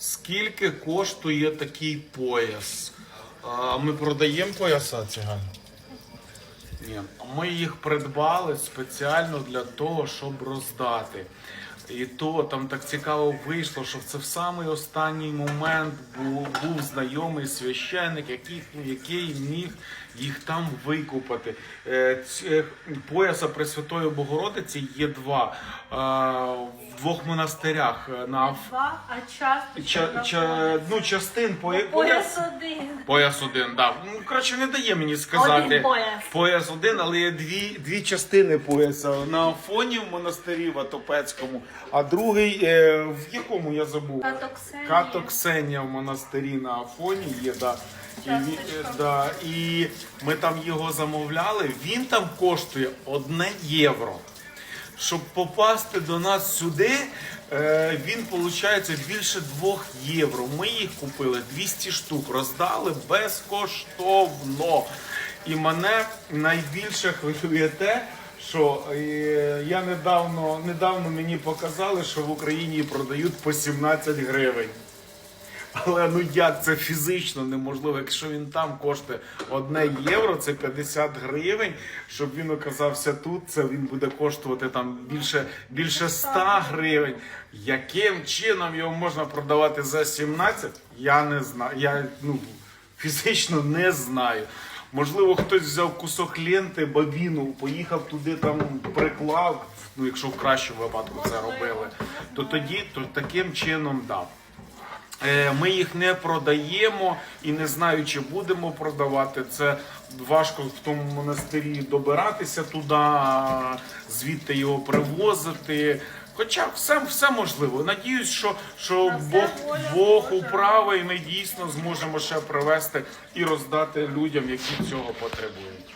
Скільки коштує такий пояс? А, ми продаємо пояса циган? Ні. Ми їх придбали спеціально для того, щоб роздати. І то там так цікаво вийшло, що це в самий останній момент був, був знайомий священник, який, який міг їх там викупати. Е, ці- е, Пояса Пресвятої Богородиці є два е, в двох монастирях. е, На Два, а часто ча, ча, ну, частин по- пояс один. Пояс один, да. Ну, коротше, не дає мені сказати. Один пояс. Пояс один, але є дві, дві частини пояса. На Афоні в монастирі в Атопецькому, а другий, е, в якому я забув? Катоксенія. Катоксенія в монастирі на Афоні є, да. І, е, да. і ми там його замовляли, він там коштує одне євро. Щоб попасти до нас сюди, е, він виходить більше 2 євро. Ми їх купили 200 штук, роздали безкоштовно. І мене найбільше хвилює те, що е, я недавно, недавно мені показали, що в Україні продають по 17 гривень. Але ну як це фізично неможливо, якщо він там коштує одне євро, це 50 гривень. Щоб він оказався тут, це він буде коштувати там більше, більше 100 гривень. Яким чином його можна продавати за 17? Я не знаю. Я ну фізично не знаю. Можливо, хтось взяв кусок ленти, бабіну, поїхав туди, там приклав. Ну, якщо в кращому випадку це робили, то тоді то таким чином дав. Е, Ми їх не продаємо і не знаю, чи будемо продавати. Це важко в тому монастирі добиратися туди, звідти його привозити. Хоча все, все можливо. Надіюсь, що, що Бог, Бог управи, і ми дійсно зможемо ще привезти і роздати людям, які цього потребують.